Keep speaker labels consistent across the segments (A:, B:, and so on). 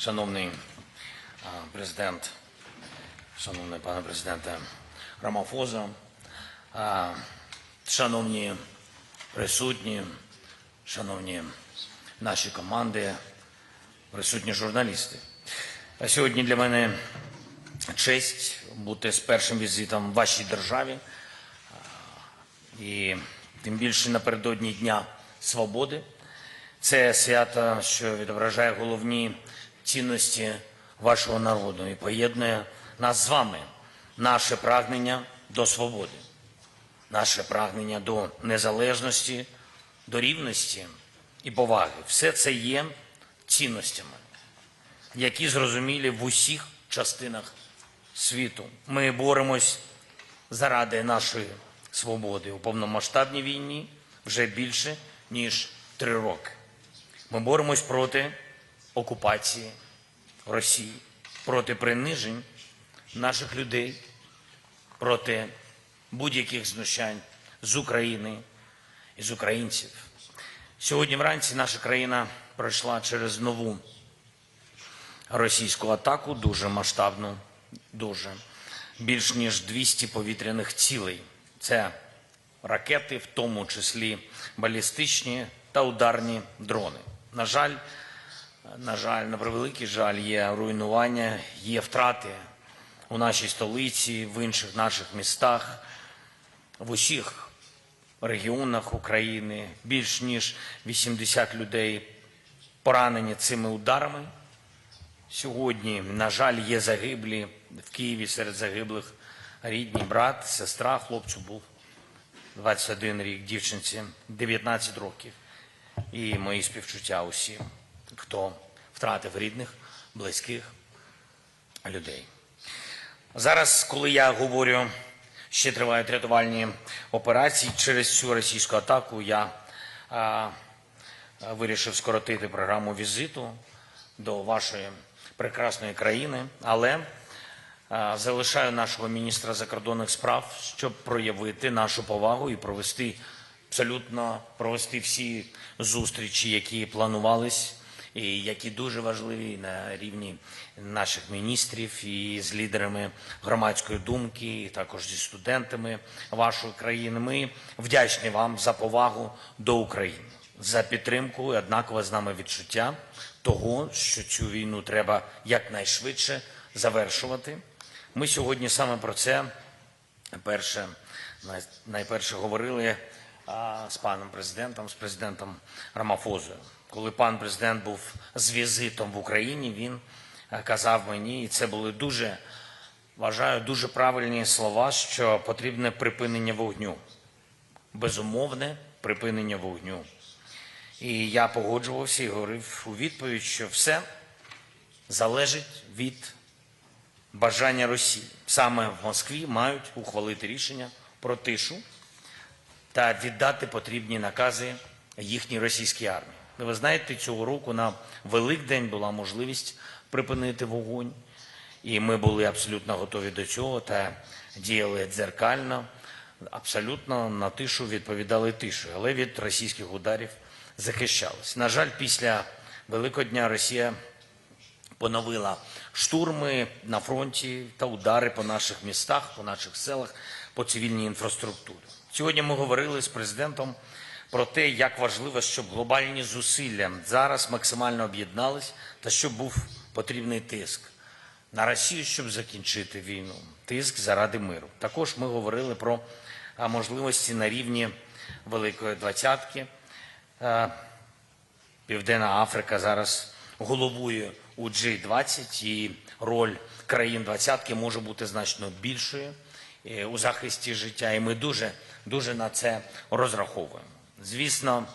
A: Шановний президент, шановний пане президенте Рамафоза, шановні присутні, шановні наші команди, присутні журналісти. Сьогодні для мене честь бути з першим візитом в вашій державі. І тим більше напередодні Дня Свободи. Це свято, що відображає головні цінності вашого народу і поєднує нас з вами, наше прагнення до свободи, наше прагнення до незалежності, до рівності і поваги. Все це є цінностями, які зрозумілі в усіх частинах світу. Ми боремось заради нашої свободи у повномасштабній війні вже більше ніж три роки. Ми боремось проти окупації Росії, проти принижень наших людей, проти будь-яких знущань з України і з українців. Сьогодні вранці наша країна пройшла через нову російську атаку, дуже масштабну, дуже більш ніж 200 повітряних цілей. Це ракети, в тому числі балістичні та ударні дрони. На жаль, на жаль, на превеликий жаль, є руйнування, є втрати у нашій столиці, в інших наших містах, в усіх регіонах України. Більш ніж 80 людей поранені цими ударами. Сьогодні, на жаль, є загиблі в Києві серед загиблих рідні брат, сестра, хлопцю був 21 рік, дівчинці 19 років. І мої співчуття усім, хто втратив рідних, близьких людей. Зараз, коли я говорю, ще тривають рятувальні операції через цю російську атаку, я а, вирішив скоротити програму візиту до вашої прекрасної країни, але залишаю нашого міністра закордонних справ, щоб проявити нашу повагу і провести абсолютно провести всі зустрічі, які планувались, і які дуже важливі на рівні наших міністрів і з лідерами громадської думки, і також зі студентами вашої країни. Ми вдячні вам за повагу до України, за підтримку і однакове з нами відчуття того, що цю війну треба якнайшвидше завершувати. Ми сьогодні саме про це перше най- найперше говорили з паном президентом, з президентом Рамафозою. Коли пан президент був з візитом в Україні, він е, казав мені, і це були дуже, вважаю, дуже правильні слова, що потрібне припинення вогню, безумовне припинення вогню. І я погоджувався і говорив у відповідь, що все залежить від бажання Росії. Саме в Москві мають ухвалити рішення про тишу та віддати потрібні накази їхній російській армії. Ви знаєте, цього року на Великдень була можливість припинити вогонь, і ми були абсолютно готові до цього та діяли дзеркально, абсолютно на тишу відповідали тишою, але від російських ударів захищались. На жаль, після Великодня Росія поновила штурми на фронті та удари по наших містах, по наших селах, по цивільній інфраструктурі. Сьогодні ми говорили з президентом про те, як важливо, щоб глобальні зусилля зараз максимально об'єднались та щоб був потрібний тиск на Росію, щоб закінчити війну, тиск заради миру. Також ми говорили про можливості на рівні Великої Двадцятки. Південна Африка зараз головує у G20 і роль країн двадцятки може бути значно більшою е, у захисті життя. І ми дуже, дуже на це розраховуємо. Звісно,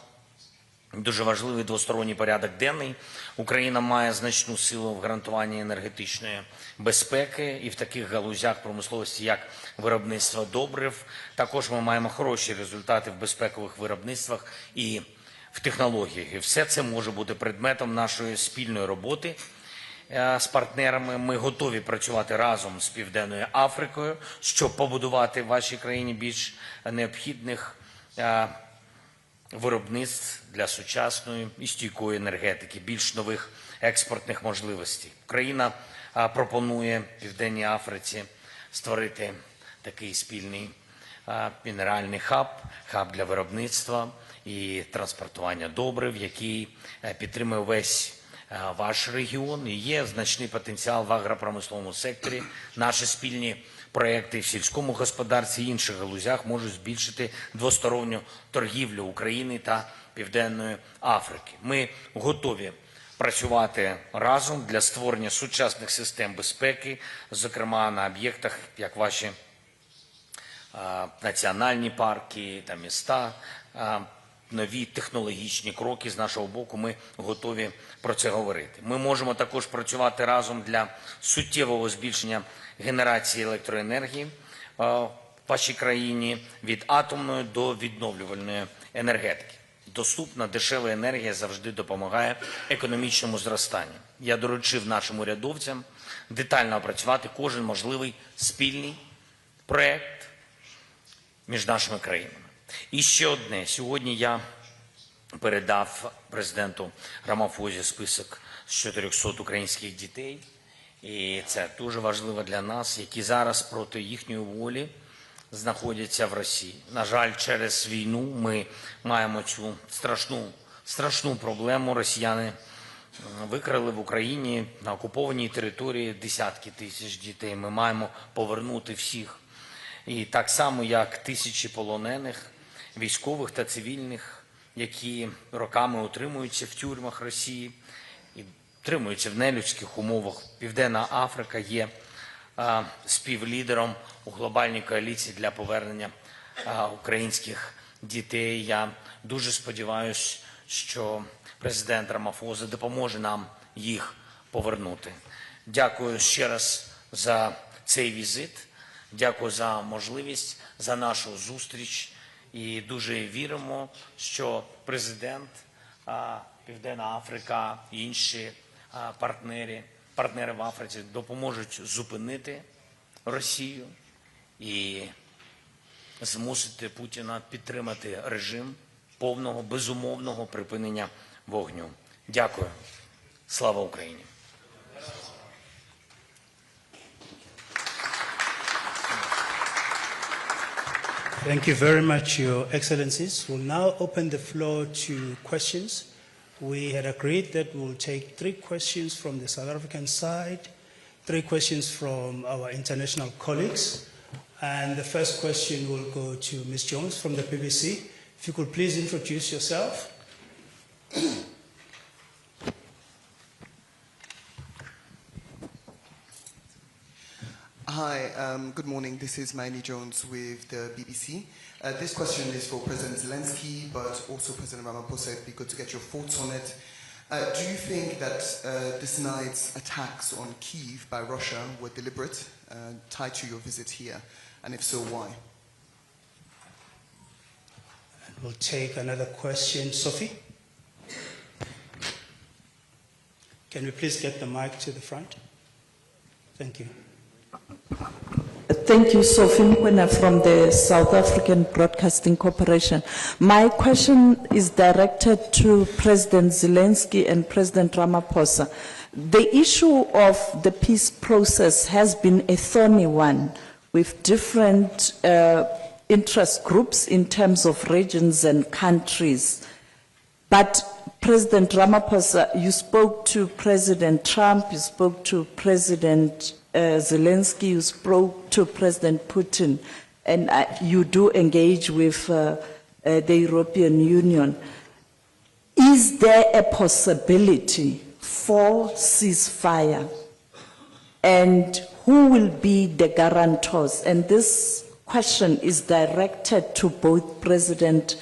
A: Дуже важливий двосторонній порядок денний. Україна має значну силу в гарантуванні енергетичної безпеки і в таких галузях промисловості, як виробництво добрив. Також ми маємо хороші результати в безпекових виробництвах і в технологіях. І все це може бути предметом нашої спільної роботи е, з партнерами. Ми готові працювати разом з Південною Африкою, щоб побудувати в вашій країні більш необхідних. Виробництв для сучасної і стійкої енергетики, більш нових експортних можливостей. Україна пропонує Південній Африці створити такий спільний мінеральний хаб, хаб для виробництва і транспортування добрив, який е, підтримує весь е, ваш регіон. І є значний потенціал в агропромисловому секторі. Наші спільні проекти в сільському господарстві і інших галузях можуть збільшити двосторонню торгівлю України та Південної Африки. Ми готові працювати разом для створення сучасних систем безпеки, зокрема на об'єктах, як ваші національні парки та міста, нові технологічні кроки з нашого боку. Ми готові про це говорити. Ми можемо також працювати разом для суттєвого збільшення генерації електроенергії в вашій країні від атомної до відновлювальної енергетики. Доступна дешева енергія завжди допомагає економічному зростанню. Я доручив нашим урядовцям детально опрацювати кожен можливий спільний проект між нашими країнами. І ще одне. Сьогодні я передав президенту Рамафозі список з 400 українських дітей. І це дуже важливо для нас, які зараз проти їхньої волі знаходяться в Росії. На жаль, через війну ми маємо цю страшну, страшну проблему. Росіяни викрали в Україні на окупованій території десятки тисяч дітей. Ми маємо повернути всіх. І так само, як тисячі полонених, військових та цивільних, які роками утримуються в тюрмах Росії і утримуються в нелюдських умовах. Південна Африка є співлідером у глобальній коаліції для повернення українських дітей. Я дуже сподіваюся, що президент Рамафоза допоможе нам їх повернути. Дякую ще раз за цей візит. Дякую за можливість, за нашу зустріч. І дуже віримо, що президент Південна Африка і інші партнери, партнери в Африці допоможуть зупинити Росію і змусити Путіна підтримати режим повного безумовного припинення вогню. Дякую. Слава Україні!
B: Thank you very much, Your Excellencies. We'll now open the floor to questions. We had agreed that we'll take three questions from the South African side, three questions from our international colleagues, and the first question will go to Ms. Jones from the BBC. If you could please introduce yourself.
C: Um, good morning. This is Miley Jones with the BBC. Uh, this question is for President Zelensky, but also President Ramaphosa. It'd be good to get your thoughts on it. Uh, do you think that uh, this night's attacks on Kiev by Russia were deliberate, uh, tied to your visit here? And if so, why?
B: We'll take another question. Sophie? Can we please get the mic to the front? Thank you.
D: Thank you, Sophie Mkwena from the South African Broadcasting Corporation. My question is directed to President Zelensky and President Ramaphosa. The issue of the peace process has been a thorny one with different uh, interest groups in terms of regions and countries. But President Ramaphosa, you spoke to President Trump, you spoke to President Zelensky, you spoke to President Putin, and uh, you do engage with uh, uh, the European Union. Is there a possibility for ceasefire? And who will be the guarantors? And this question is directed to both President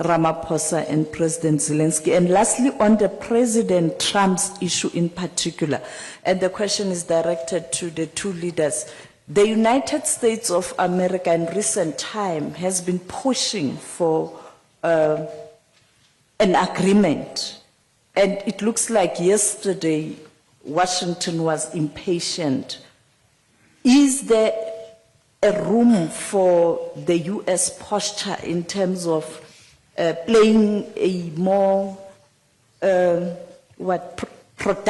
D: Ramaphosa and President Zelensky. And lastly, on the President Trump's issue in particular, and the question is directed to the two leaders. The United States of America in recent time has been pushing for uh, an agreement. And it looks like yesterday Washington was impatient. Is there a room for the US posture in terms of playing a more um, what pr- productive